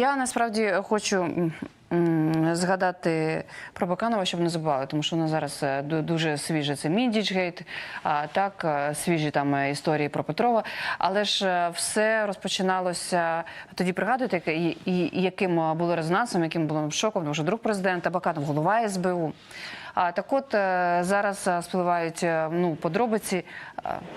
Я насправді хочу згадати про Баканова, щоб не забували, тому що нас зараз е, дуже свіже це Міндічгейт, а так е, свіжі там е, історії про Петрова. Але ж все розпочиналося тоді. Пригадуєте, і, яким було резонансом, яким було шоком, тому що друг президента Баканов, голова СБУ. Так от е, зараз е, спливають е, ну, подробиці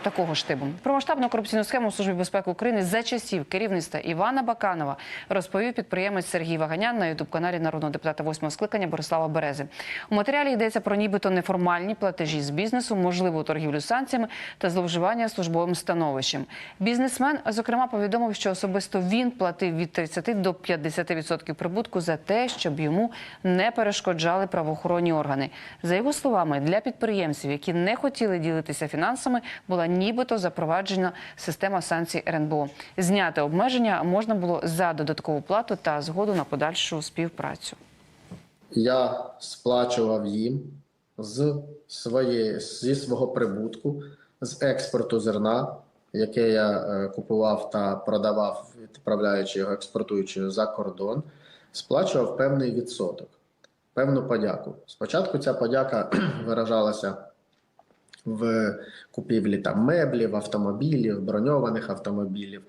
такого штибу. Про масштабну корупційну схему в Службі безпеки України за часів керівництва Івана Баканова розповів підприємець Сергій Ваганян на ютуб-каналі народного депутата восьмого скликання Борислава Берези. У матеріалі йдеться про нібито неформальні платежі з бізнесу, можливу торгівлю санкціями та зловживання службовим становищем. Бізнесмен, зокрема, повідомив, що особисто він платив від 30 до 50% прибутку за те, щоб йому не перешкоджали правоохоронні органи. За його словами, для підприємців, які не хотіли ділитися фінансами, була нібито запроваджена система санкцій РНБО. Зняти обмеження можна було за додаткову плату та згоду на подальшу співпрацю. Я сплачував їм з своєї, зі свого прибутку, з експорту зерна, яке я е, купував та продавав, відправляючи його, експортуючи за кордон, сплачував певний відсоток, певну подяку. Спочатку ця подяка виражалася в купівлі там меблів, автомобілів, броньованих автомобілів,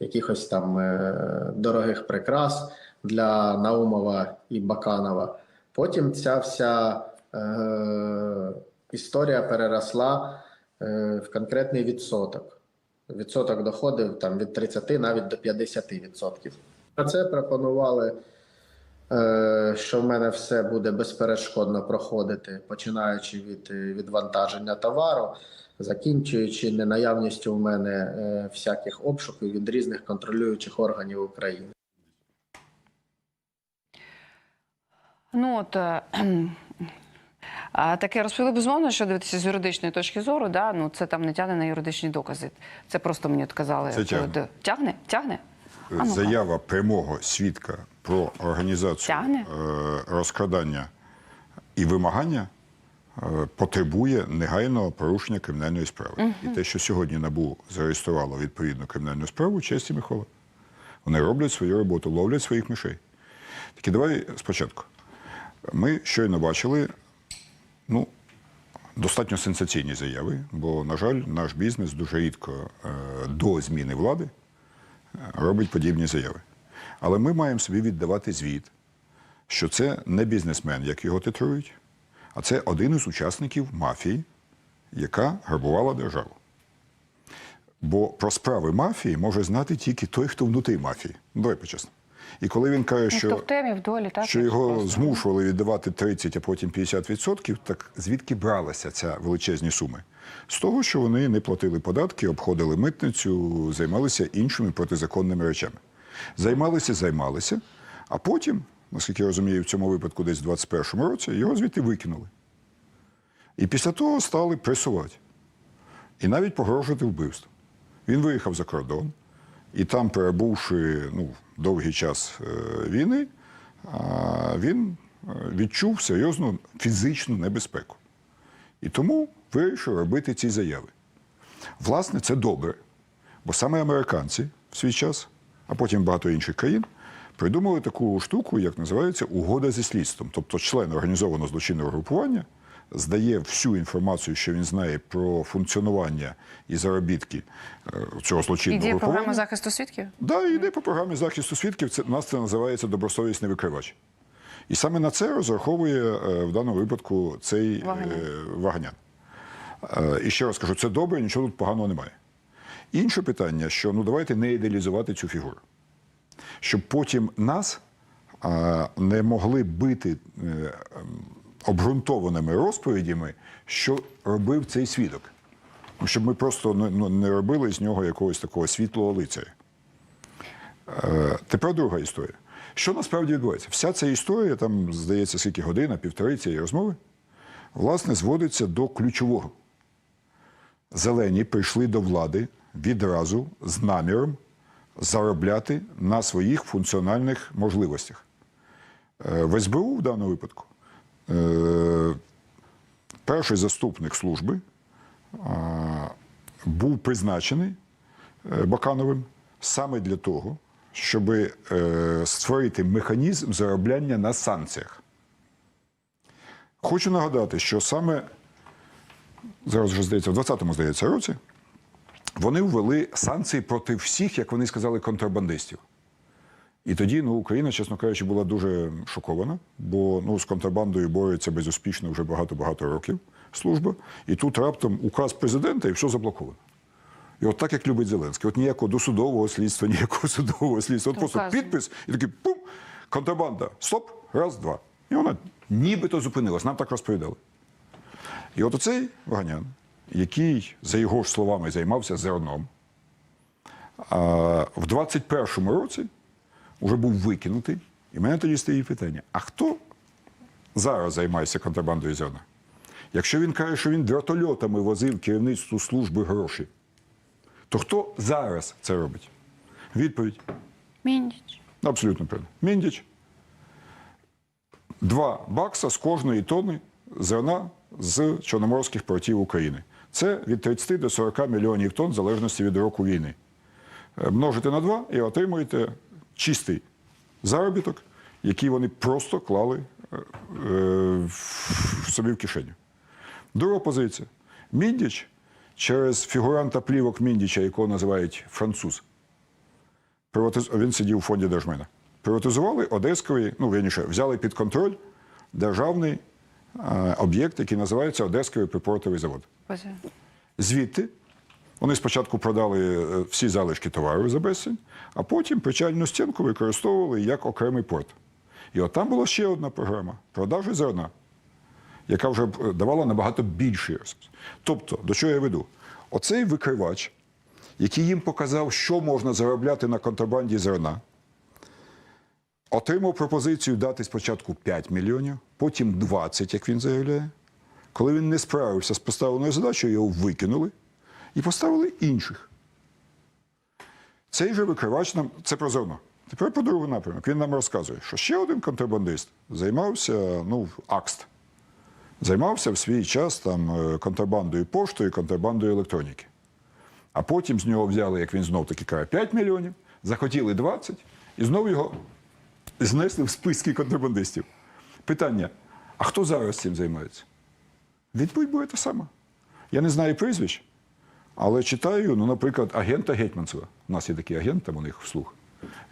якихось там е, дорогих прикрас для Наумова і Баканова. Потім ця вся е, історія переросла е, в конкретний відсоток. Відсоток доходив там від 30 навіть до 50%. А це пропонували, що в мене все буде безперешкодно проходити, починаючи від е, відвантаження товару, закінчуючи ненаявністю в мене е, всяких обшуків від різних контролюючих органів України. Ну от е, таке розповіли безумовно, що дивитися з юридичної точки зору, да, ну це там не тягне на юридичні докази. Це просто мені от казали. Це тягне. Тягне? Тягне? А ну-ка. Заява прямого свідка про організацію Тягне? е, розкрадання і вимагання е, потребує негайного порушення кримінальної справи. І те, що сьогодні НАБУ зареєструвало відповідну кримінальну справу, честь і Микола. Вони роблять свою роботу, ловлять своїх мишей. Тільки давай спочатку. Ми щойно бачили ну, достатньо сенсаційні заяви, бо, на жаль, наш бізнес дуже рідко е, до зміни влади робить подібні заяви. Але ми маємо собі віддавати звіт, що це не бізнесмен, як його титрують, а це один із учасників мафії, яка грабувала державу. Бо про справи мафії може знати тільки той, хто внутрі мафії. Ну, Давай почесно. І коли він каже, Ну, що в темі, в долі, так? що його змушували віддавати 30, а потім 50%, так звідки бралася ця величезні суми? З того, що вони не платили податки, обходили митницю, займалися іншими протизаконними речами. Займалися, займалися, а потім, наскільки я розумію, в цьому випадку десь в 21-му році його звідти викинули. І після того стали пресувати. І навіть погрожувати вбивством. Він виїхав за кордон, і там, перебувши ну, довгий час е, війни, а, він е, відчув серйозну фізичну небезпеку. І тому вирішив робити ці заяви. Власне, це добре, бо саме американці в свій час, а потім багато інших країн, придумали таку штуку, як називається угода зі слідством. Тобто член організованого злочинного групування здає всю інформацію, що він знає про функціонування і заробітки е, цього злочинного Ідея групування. програми захисту свідків? Так, Да, йде по програмі захисту свідків. Це у нас це називається добросовісний викривач. І саме на це розраховує е, в даному випадку цей Ваганян. е, ваганян. І ще раз кажу, це добре, нічого тут поганого немає. Інше питання, що ну давайте не ідеалізувати цю фігуру, щоб потім нас а, не могли бити е, ем, обґрунтованими розповідями, що робив цей свідок. Ну, Щоб ми просто ну, ну, не робили з нього якогось такого світлого лицаря. Е, Тепер друга історія. Що насправді відбувається? Вся ця історія, там, здається, скільки година, півтори цієї розмови, власне, зводиться до ключового. Зелені прийшли до влади відразу з наміром заробляти на своїх функціональних можливостях. Е, В СБУ в даному випадку е, перший заступник служби був призначений е, Бакановим саме для того, щоб е, створити механізм заробляння на санкціях. Хочу нагадати, що саме зараз вже здається, в 20-му здається році вони ввели санкції проти всіх, як вони сказали, контрабандистів. І тоді ну, Україна, чесно кажучи, була дуже шокована, бо ну, з контрабандою бореться безуспішно вже багато-багато років служба. І тут раптом указ президента і все заблоковано. І от так, як любить Зеленський, от ніякого досудового слідства, ніякого судового слідства. От просто підпис і такий пум, контрабанда, стоп, раз, два. І вона нібито зупинилась, нам так розповідали. І от оцей Ваганян, який, за його ж словами, займався зерном, а, в 21-му році вже був викинутий. І мене тоді стоїть питання: а хто зараз займається контрабандою зерна? Якщо він каже, що він дротольотами возив керівництву служби гроші, то хто зараз це робить? Відповідь Міндіч. абсолютно правильно. Міндіч. Два бакса з кожної тонни зерна з чорноморських портів України. Це від 30 до 40 мільйонів тонн, в залежності від року війни. Е, Множите на два і отримуєте чистий заробіток, який вони просто клали е, е, собі в кишеню. Друга позиція. Міндіч через фігуранта плівок Міндіча, якого називають француз. Він сидів у фонді держмена. Приватизували Одеської, ну вірніше, взяли під контроль державний об'єкт, який називається Одеський припортовий завод. Звідти вони спочатку продали е, всі залишки товару за безцінь, а потім причальну стінку використовували як окремий порт. І от там була ще одна програма продажі зерна, яка вже е, давала набагато більший ресурс. Тобто, до чого я веду? Оцей викривач, який їм показав, що можна заробляти на контрабанді зерна, отримав пропозицію дати спочатку 5 мільйонів, потім 20, як він заявляє. Коли він не справився з поставленою задачею, його викинули і поставили інших. Цей же викривач нам це про зерно. Тепер по другому напрямок. Він нам розказує, що ще один контрабандист займався, ну, АКСТ. Займався в свій час там е, контрабандою поштою, контрабандою електроніки. А потім з нього взяли, як він знов таки каже, 5 мільйонів, захотіли 20, і знову його знесли в списки контрабандистів. Питання: а хто зараз цим займається? Відповідь буде та сама. Я не знаю прізвищ, але читаю, ну, наприклад, агента Гетьманцева. У нас є такий агент, там у них вслух.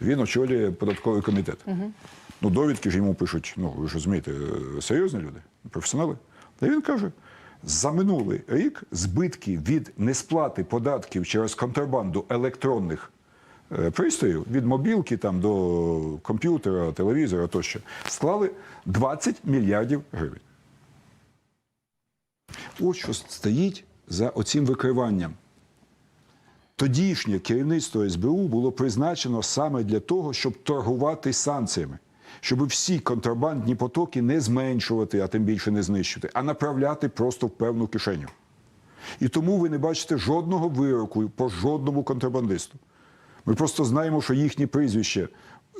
Він очолює податковий комітет. Ну, довідки ж йому пишуть, ну, ви ж розумієте, серйозні люди, професіонали. Та він каже: за минулий рік збитки від несплати податків через контрабанду електронних пристроїв від мобілки там, до комп'ютера, телевізора тощо склали 20 мільярдів гривень. От що стоїть за оцим викриванням. Тодішнє керівництво СБУ було призначено саме для того, щоб торгувати санкціями, щоб всі контрабандні потоки не зменшувати, а тим більше не знищити, а направляти просто в певну кишеню. І тому ви не бачите жодного вироку по жодному контрабандисту. Ми просто знаємо, що їхні прізвища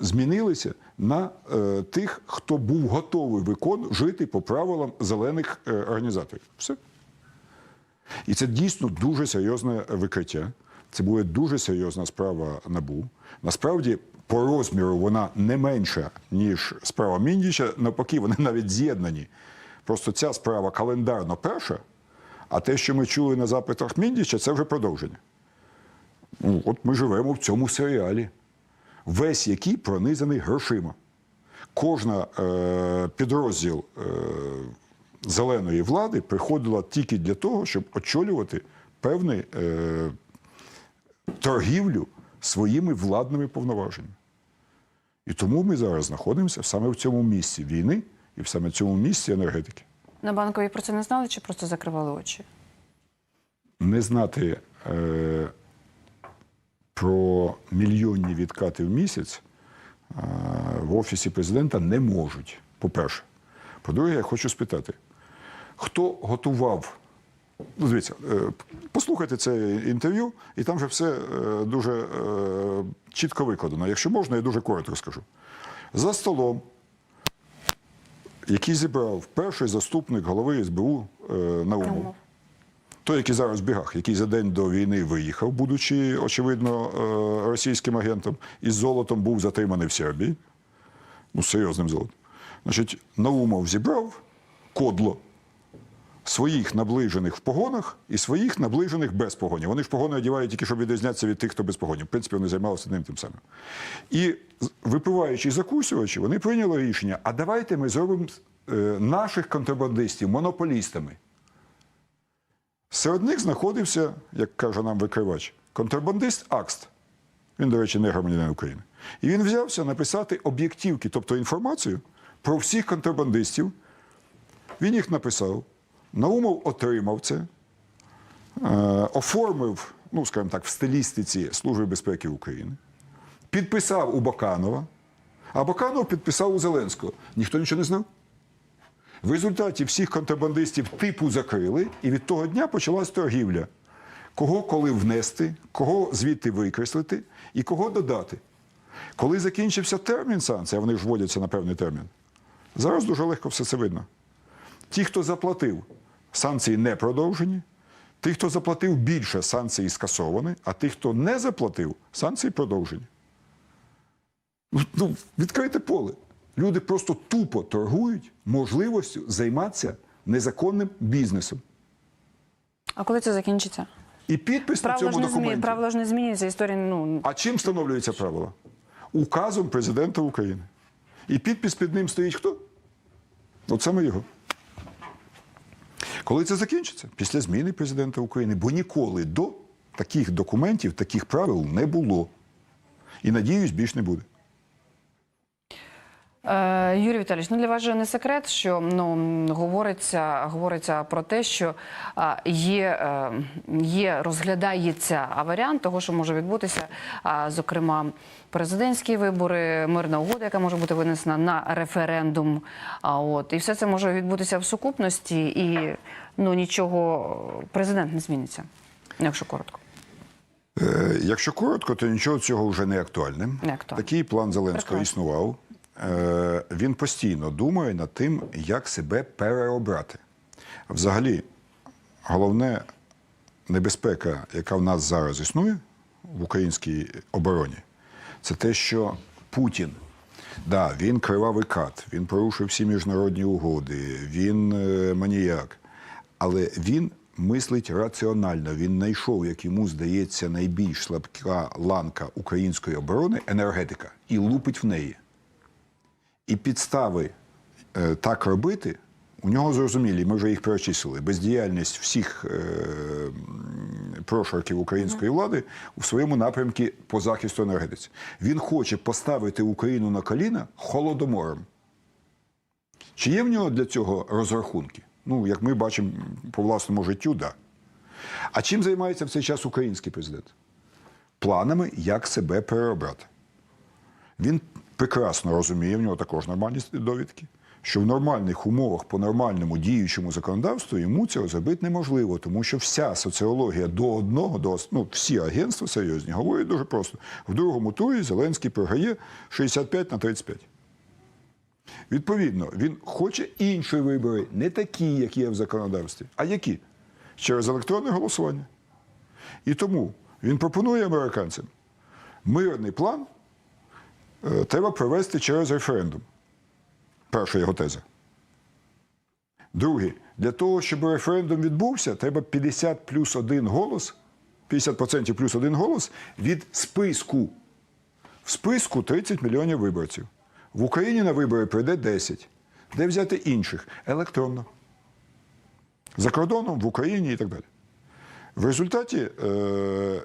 змінилися на е, тих, хто був готовий викон жити по правилам зелених е, організаторів. Все. І це дійсно дуже серйозне викриття. Це буде дуже серйозна справа НАБУ. Насправді, по розміру вона не менша, ніж справа Міндіча. Навпаки, вони навіть з'єднані. Просто ця справа календарно перша, а те, що ми чули на запитах Міндіча, це вже продовження. Ну, от ми живемо в цьому серіалі, весь який пронизаний грошима. Кожна е, підрозділ е, зеленої влади приходила тільки для того, щоб очолювати певну е, торгівлю своїми владними повноваженнями. І тому ми зараз знаходимося саме в цьому місці війни і в саме цьому місці енергетики. На банковій про це не знали чи просто закривали очі? не знати е, про мільйонні відкати в місяць е, в офісі президента не можуть. По-перше. По-друге, я хочу спитати, хто готував. Ну, дивіться, е, послухайте це інтерв'ю, і там вже все е, дуже чітко викладено. Якщо можна, я дуже коротко скажу. За столом, який зібрав перший заступник голови СБУ Наумов. Той, який зараз в бігах, який за день до війни виїхав, будучи, очевидно, е, російським агентом, і з золотом був затриманий в Сербії, ну, серйозним золотом. Значить, Наумов зібрав кодло своїх наближених в погонах і своїх наближених без погонів. Вони ж погони одягають тільки, щоб відрізнятися від тих, хто без погонів. В принципі, вони займалися одним тим самим. І випиваючи закусювачі, вони прийняли рішення: а давайте ми зробимо е, наших контрабандистів монополістами. Серед них знаходився, як каже нам викривач, контрабандист Акст. Він, до речі, не громадянин України. І він взявся написати об'єктивки, тобто інформацію про всіх контрабандистів. Він їх написав. Наумов отримав це, е, оформив, ну, скажімо так, в стилістиці Служби безпеки України, підписав у Баканова, а Баканов підписав у Зеленського. Ніхто нічого не знав. В результаті всіх контрабандистів типу закрили, і від того дня почалась торгівля. Кого коли внести, кого звідти викреслити і кого додати. Коли закінчився термін санкцій, а вони ж вводяться на певний термін, зараз дуже легко все це видно. Ті, хто заплатив, санкції не продовжені. Ті, хто заплатив більше, санкції скасовані, а ті, хто не заплатив, санкції продовжені. Ну, відкрите поле. Люди просто тупо торгують можливістю займатися незаконним бізнесом. А коли це закінчиться? І підпис на Правила ж, цьому змі... документі. Правила ж не змінюються, історія, ну, А чим встановлюються правила? Указом президента України. І підпис під ним стоїть хто? От саме його. Коли це закінчиться? Після зміни президента України. Бо ніколи до таких документів, таких правил не було. І надіюсь, більш не буде. Е, Юрій Віталійович, ну для вас же не секрет, що ну говориться, говориться про те, що є, е, є, розглядається варіант того, що може відбутися, зокрема, президентські вибори, мирна угода, яка може бути винесена на референдум. От і все це може відбутися в сукупності, і ну нічого президент не зміниться, якщо коротко. Е, Якщо коротко, то нічого цього вже не актуальне. Не актуально. Такий план Зеленського Прекрасно. існував. Е, Він постійно думає над тим, як себе переобрати. Взагалі, головне небезпека, яка в нас зараз існує в українській обороні, це те, що Путін. Да, він кривавий кат, він порушив всі міжнародні угоди, він е, маніяк. Але він мислить раціонально. Він знайшов, як йому здається, найбільш слабка ланка української оборони енергетика і лупить в неї. І підстави е, так робити у нього зрозумілі, ми вже їх перечислили. Бездіяльність всіх е, прошарків української влади у своєму напрямку по захисту енергетиці. Він хоче поставити Україну на коліна холодомором. Чи є в нього для цього розрахунки? Ну, як ми бачимо по власному життю, так. Да. А чим займається в цей час український президент? Планами, як себе переобрати. Він прекрасно розуміє, в нього також нормальні довідки, що в нормальних умовах по нормальному діючому законодавству йому цього зробити неможливо, тому що вся соціологія до одного, до ну, всі агентства серйозні говорять дуже просто: в другому турі Зеленський програє 65 на 35. Відповідно, він хоче інші вибори, не такі, як є в законодавстві, а які? Через електронне голосування. І тому він пропонує американцям мирний план треба провести через референдум. Перша його теза. Друге, для того, щоб референдум відбувся, треба 50 плюс один голос, 50% плюс один голос від списку. В списку 30 мільйонів виборців. В Україні на вибори прийде 10. Де взяти інших? Електронно. За кордоном, в Україні і так далі. В результаті е,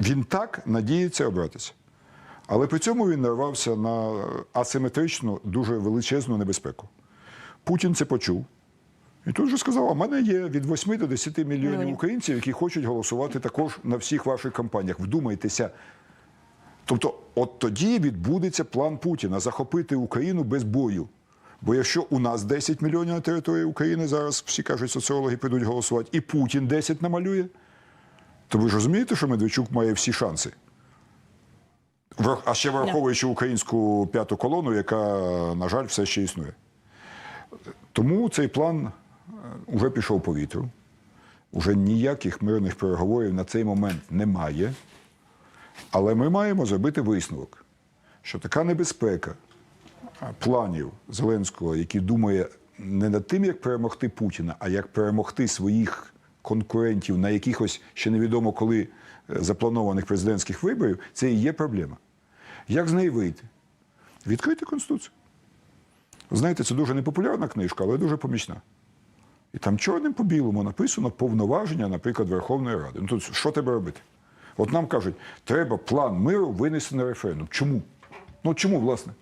він так надіється обратися. Але при цьому він нарвався на асиметричну, дуже величезну небезпеку. Путін це почув. І тут же сказав: а в мене є від 8 до 10 мільйонів українців, які хочуть голосувати також на всіх ваших кампаніях. Вдумайтеся. Тобто, от тоді відбудеться план Путіна захопити Україну без бою. Бо якщо у нас 10 мільйонів на території України, зараз всі кажуть, соціологи підуть голосувати, і Путін 10 намалює, то ви ж розумієте, що Медведчук має всі шанси. А ще враховуючи українську п'яту колону, яка, на жаль, все ще існує. Тому цей план вже пішов по вітру. Уже ніяких мирних переговорів на цей момент немає. Але ми маємо зробити висновок, що така небезпека планів Зеленського, який думає не над тим, як перемогти Путіна, а як перемогти своїх конкурентів на якихось ще невідомо коли е, запланованих президентських виборів, це і є проблема. Як з неї вийти? Відкрити Конституцію. Знаєте, це дуже непопулярна книжка, але дуже помічна. І там чорним по білому написано повноваження, наприклад, Верховної Ради. Ну тут що треба робити? От нам кажуть, треба план миру винести на референдум. Чому? Ну чому, власне?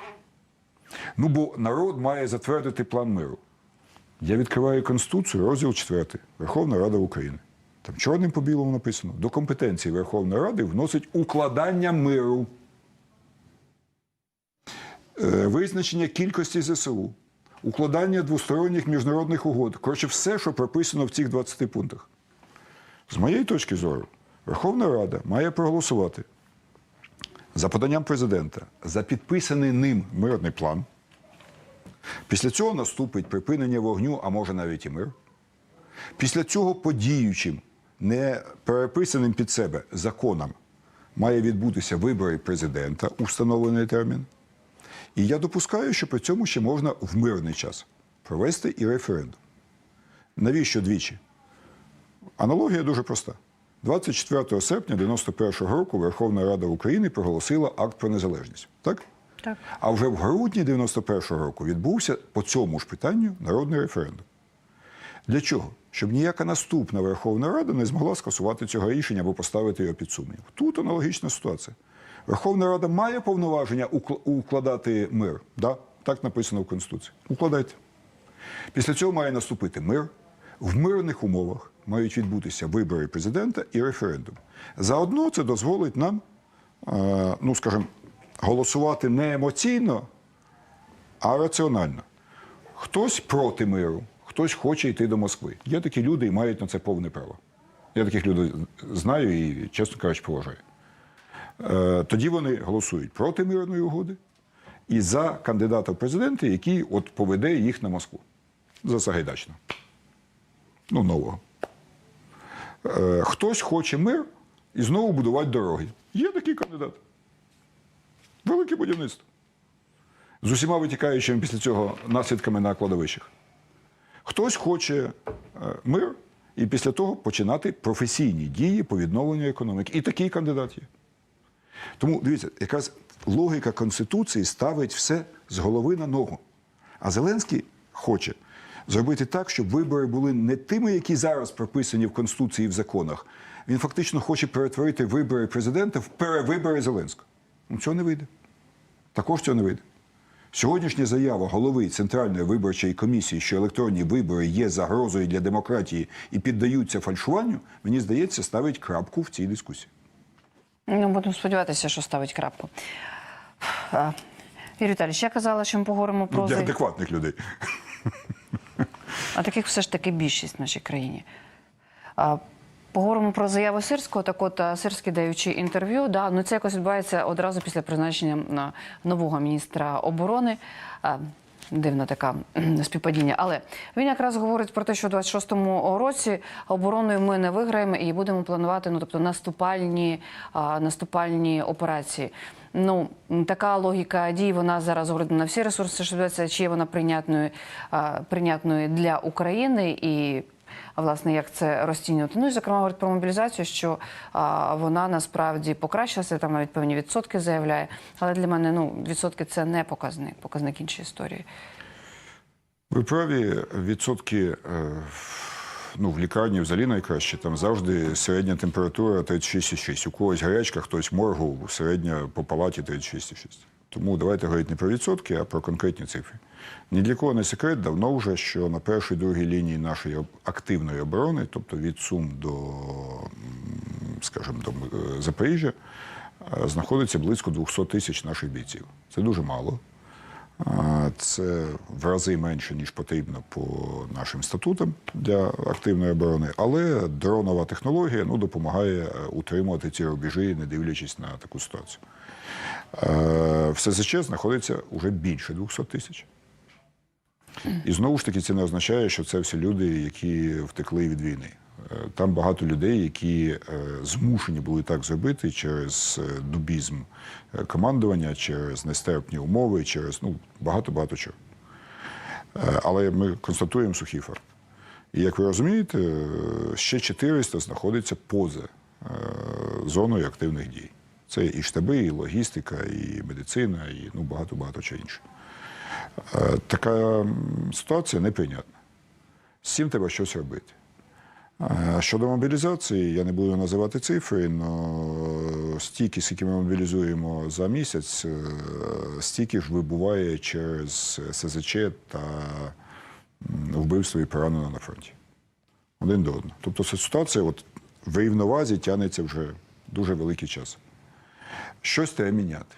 Ну, бо народ має затвердити план миру. Я відкриваю Конституцію, розділ 4, Верховна Рада України. Там чорним по білому написано: до компетенції Верховної Ради вносить укладання миру, Е, визначення кількості ЗСУ, укладання двосторонніх міжнародних угод. Коротше, все, що прописано в цих 20 пунктах. З моєї точки зору, Верховна Рада має проголосувати за поданням президента за підписаний ним мирний план. Після цього наступить припинення вогню, а може навіть і мир. Після цього подіючим, не переписаним під себе законом, має відбутися вибори президента у встановлений термін. І я допускаю, що при цьому ще можна в мирний час провести і референдум. Навіщо двічі? Аналогія дуже проста. 24 серпня 91-го року Верховна Рада України проголосила акт про незалежність. Так? Так. А вже в грудні 91-го року відбувся по цьому ж питанню народний референдум. Для чого? Щоб ніяка наступна Верховна Рада не змогла скасувати цього рішення або поставити його під сумнів. Тут аналогічна ситуація. Верховна Рада має повноваження укладати мир. Да? Так написано в Конституції. Укладайте. Після цього має наступити мир. В мирних умовах мають відбутися вибори президента і референдум. Заодно це дозволить нам, е, ну скажімо, голосувати не емоційно, а раціонально. Хтось проти миру, хтось хоче йти до Москви. Є такі люди і мають на це повне право. Я таких людей знаю і, чесно кажучи, поважаю. Е, Тоді вони голосують проти мирної угоди і за кандидата в президенти, який от поведе їх на Москву. За Сагайдачна. Ну, нового. Е, Хтось хоче мир і знову будувати дороги. Є такий кандидат. Велике будівництво. З усіма витікаючими після цього наслідками на кладовищах. Хтось хоче е, мир і після того починати професійні дії по відновленню економіки. І такий кандидат є. Тому дивіться, якраз логіка Конституції ставить все з голови на ногу. А Зеленський хоче зробити так, щоб вибори були не тими, які зараз прописані в Конституції і в законах. Він фактично хоче перетворити вибори президента в перевибори Зеленського. Ну, цього не вийде. Також цього не вийде. Сьогоднішня заява голови Центральної виборчої комісії, що електронні вибори є загрозою для демократії і піддаються фальшуванню, мені здається, ставить крапку в цій дискусії. Ну, будемо сподіватися, що ставить крапку. Юрій Віталійович, я казала, що ми поговоримо про Для адекватних людей. а таких все ж таки більшість в нашій країні. Поговоримо про заяву Сирського. Так от а, Сирський даючи інтерв'ю, да, ну це якось відбувається одразу після призначення а, нового міністра оборони. Дивна така співпадіння. Але він якраз говорить про те, що у 26-му році обороною ми не виграємо і будемо планувати ну, тобто наступальні, а, наступальні операції. Ну, така логіка дій, вона зараз говорить на всі ресурси, що чи є вона прийнятною, а, прийнятною для України і власне як це розцінювати. Ну і зокрема говорить про мобілізацію, що а, вона насправді покращилася, там навіть певні відсотки заявляє. Але для мене ну відсотки це не показник, показник іншої історії. Ви праві, відсотки е, ну, в лікарні взагалі найкраще. Там завжди середня температура 36,6. У когось гарячка, хтось моргу, середня по палаті 36,6. Тому давайте говорити не про відсотки, а про конкретні цифри. Ні для кого не секрет, давно вже, що на першій другій лінії нашої активної оборони, тобто від Сум до, скажімо, до е, Запоріжжя, е, знаходиться близько 200 тисяч наших бійців. Це дуже мало. Це в рази менше, ніж потрібно по нашим статутам для активної оборони. Але дронова технологія ну, допомагає е, утримувати ці рубежі, не дивлячись на таку ситуацію. Е, В СЗЧ знаходиться вже більше 200 тисяч. І знову ж таки це не означає, що це всі люди, які втекли від війни. Е, Там багато людей, які е, змушені були так зробити через дубізм командування, через нестерпні умови, через ну, багато-багато чого. Але ми констатуємо сухий факт. І як ви розумієте, ще 400 знаходиться поза зоною активних дій. Це і штаби, і логістика, і медицина, і ну, багато-багато чого інше. Така ситуація неприйнятна. З цим треба щось робити. Е, Щодо мобілізації, я не буду називати цифри, але стільки, скільки ми мобілізуємо за місяць, е, стільки ж вибуває через СЗЧ та вбивство і поранено на фронті. Один до одного. Тобто ситуація от, в рівновазі тягнеться вже дуже великий час. Щось треба міняти.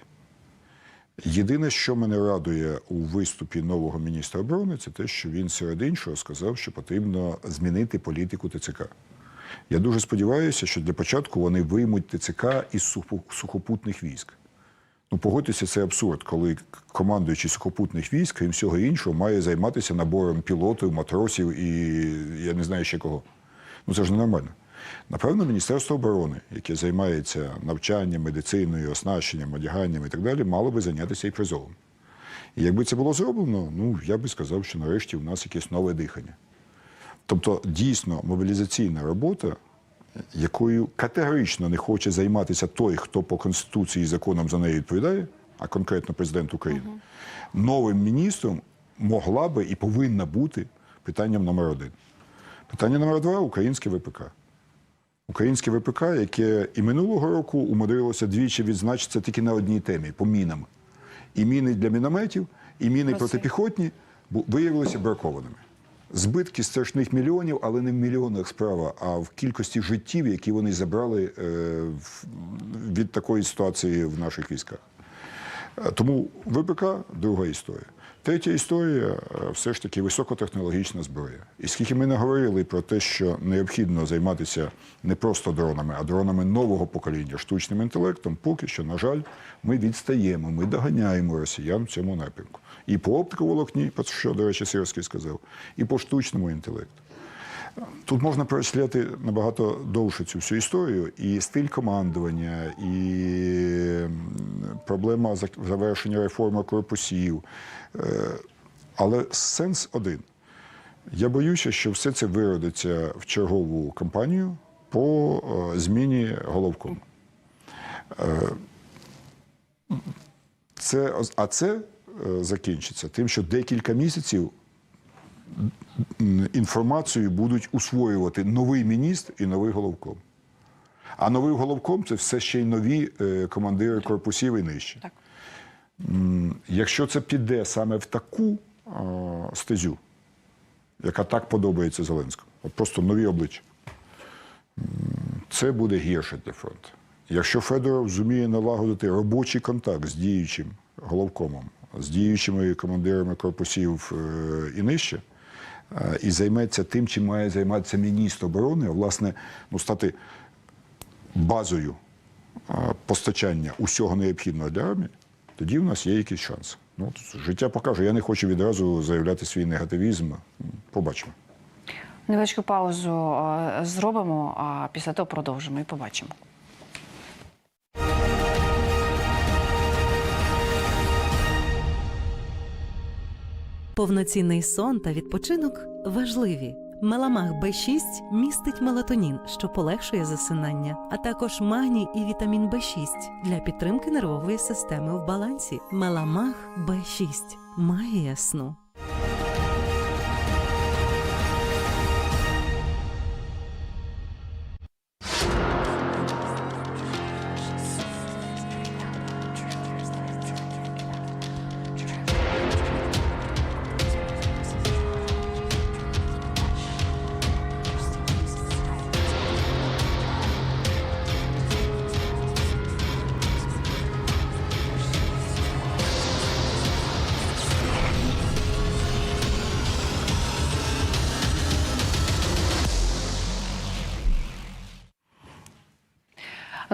Єдине, що мене радує у виступі нового міністра оборони, це те, що він серед іншого сказав, що потрібно змінити політику ТЦК. Я дуже сподіваюся, що для початку вони виймуть ТЦК із сухопутних військ. Ну, погодьтеся, це абсурд, коли командуючий сухопутних військ, крім всього іншого, має займатися набором пілотів, матросів і я не знаю ще кого. Ну це ж ненормально. Напевно, Міністерство оборони, яке займається навчанням, медициною, оснащенням, одяганням і так далі, мало би зайнятися і призовом. І якби це було зроблено, ну я би сказав, що нарешті у нас якесь нове дихання. Тобто, дійсно, мобілізаційна робота, якою категорично не хоче займатися той, хто по Конституції і законам за неї відповідає, а конкретно президент України, новим міністром могла би і повинна бути питанням номер один. Питання номер два українське ВПК. Українське ВПК, яке і минулого року умудрилося двічі відзначитися тільки на одній темі по мінам. І міни для мінометів, і міни Красиво. протипіхотні виявилися бракованими. Збитки страшних мільйонів, але не в мільйонах справа, а в кількості життів, які вони забрали е, від такої ситуації в наших військах. Е, Тому ВПК друга історія. Третя історія е, все ж таки високотехнологічна зброя. І скільки ми не говорили про те, що необхідно займатися не просто дронами, а дронами нового покоління, штучним інтелектом, поки що, на жаль, ми відстаємо, ми доганяємо росіян в цьому напрямку. І по оптиковолокні, про що, до речі, Сирський сказав, і по штучному інтелекту. Тут можна перечисляти набагато довше цю всю історію, і стиль командування, і проблема завершення реформи корпусів. Е, Але сенс один. Я боюся, що все це виродиться в чергову кампанію по е, зміні головкому. Е, Це, а це закінчиться тим, що декілька місяців інформацію будуть усвоювати новий міністр і новий головком. А новий головком це все ще й нові е, командири корпусів і нижче. Так. Якщо це піде саме в таку стезю, яка так подобається Зеленському, от просто нові обличчя, це буде гірше для фронту. Якщо Федоров зуміє налагодити робочий контакт з діючим головкомом, з діючими командирами корпусів е, і нижче, і займеться тим, чим має займатися міністр оборони, власне ну, стати базою постачання усього необхідного для армії, тоді в нас є якийсь шанс. Ну, життя покаже. Я не хочу відразу заявляти свій негативізм. Побачимо. Невеличку паузу зробимо, а після того продовжимо і побачимо. Повноцінний сон та відпочинок важливі. Меламах Б6 містить мелатонін, що полегшує засинання, а також магній і вітамін Б6 для підтримки нервової системи в балансі. Меламах Б6 магія сну.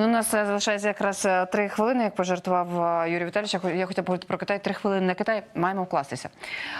Ну, у нас е, залишається якраз е, три хвилини, як пожартував е, Юрій Віталійович. Я хо- Я хотів поговорити про Китай. Три хвилини на Китай маємо вкластися.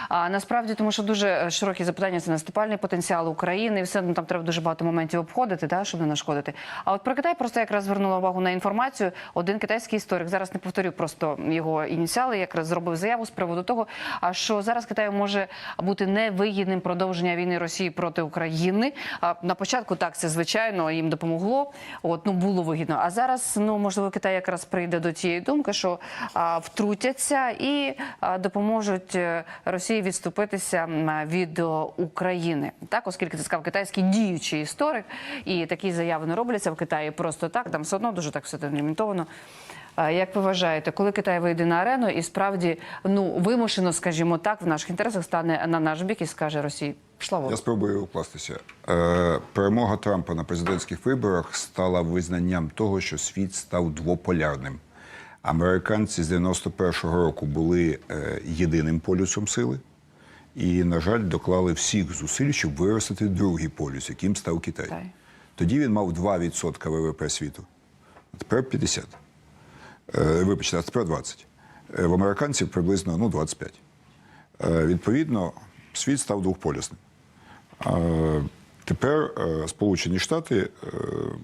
А насправді, тому що дуже широкі запитання це наступальний потенціал України, і все ну, там треба дуже багато моментів обходити, да, щоб не нашкодити. А от про Китай просто якраз звернула увагу на інформацію. Один китайський історик зараз не повторю просто його ініціали, якраз зробив заяву з приводу того, а що зараз Китаю може бути невигідним продовження війни Росії проти України. А на початку так це звичайно їм допомогло. От ну було вигідно. А зараз ну можливо Китай якраз прийде до тієї думки, що а, втрутяться і а, допоможуть е, Росії відступитися від України. Так, оскільки це сказав китайський діючий історик, і такі заяви не робляться в Китаї просто так. Там все одно дуже так все лімітовано. Як ви вважаєте, коли Китай вийде на арену і справді ну вимушено, скажімо так, в наших інтересах стане на наш бік і скаже Росії пішла вон». Я спробую укластися. Е, перемога Трампа на президентських виборах стала визнанням того, що світ став двополярним. Американці з 91-го року були е, єдиним полюсом сили, і, на жаль, доклали всіх зусиль, щоб виростити другий полюс, яким став Китай. Китай. Тоді він мав 2% ВВП світу, а тепер 50. Е, вибачте, тепер 20. Е, в американців приблизно ну, 25. Е, відповідно, світ став двохполюсним. Е, Тепер Сполучені Штати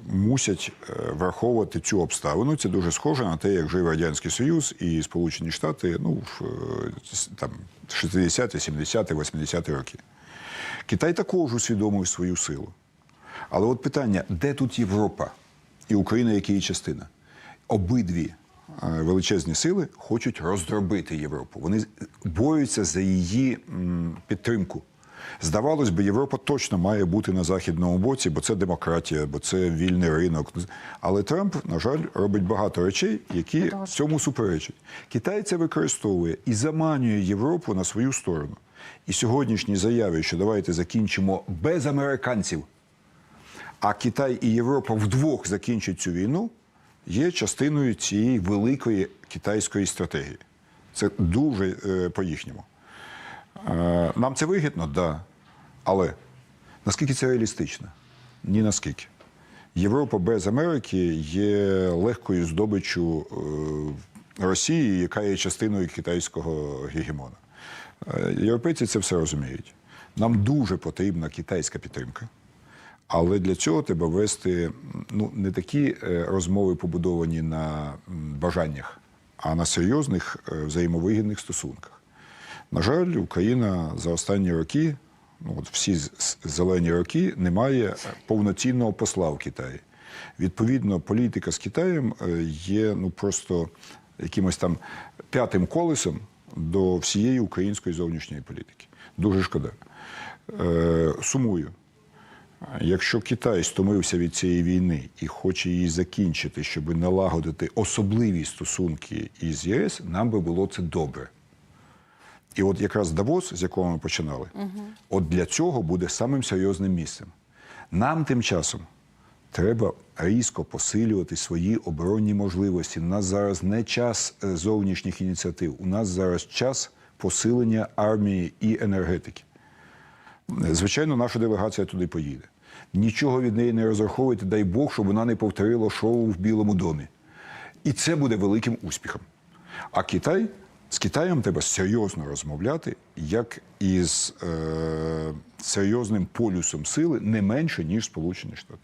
мусять враховувати цю обставину. Це дуже схоже на те, як жив Радянський Союз і Сполучені Штати ну, в е, там, 60-ті, 70-ті, 80-ті роки. Китай також усвідомив свою силу. Але от питання: де тут Європа і Україна, як її частина? Обидві величезні сили хочуть роздробити Європу. Вони борються за її підтримку. Здавалось би, Європа точно має бути на західному боці, бо це демократія, бо це вільний ринок. Але Трамп, на жаль, робить багато речей, які цьому суперечать. Китай це використовує і заманює Європу на свою сторону. І сьогоднішні заяви, що давайте закінчимо без американців, а Китай і Європа вдвох закінчать цю війну, є частиною цієї великої китайської стратегії. Це дуже е, по-їхньому. Е, нам це вигідно, так. Да. Але наскільки це реалістично? Ні наскільки. Європа без Америки є легкою здобиччю е, Росії, яка є частиною китайського гегемона. Е, Європейці це все розуміють. Нам дуже потрібна китайська підтримка. Але для цього треба вести ну, не такі е, розмови, побудовані на бажаннях, а на серйозних е, взаємовигідних стосунках. На жаль, Україна за останні роки, ну от всі зелені роки, не має повноцінного посла в Китаї. Відповідно, політика з Китаєм е, є ну просто якимось там п'ятим колесом до всієї української зовнішньої політики. Дуже шкода. Е, сумую. Якщо Китай стомився від цієї війни і хоче її закінчити, щоб налагодити особливі стосунки із ЄС, нам би було це добре. І от якраз Давос, з якого ми починали, от для цього буде самим серйозним місцем. Нам тим часом треба різко посилювати свої оборонні можливості. У нас зараз не час е, зовнішніх ініціатив, у нас зараз час посилення армії і енергетики. Звичайно, наша делегація туди поїде. Нічого від неї не розраховуйте, дай Бог, щоб вона не повторила шоу в Білому домі. І це буде великим успіхом. А Китай з Китаєм треба серйозно розмовляти, як із е, серйозним полюсом сили не менше, ніж Сполучені Штати.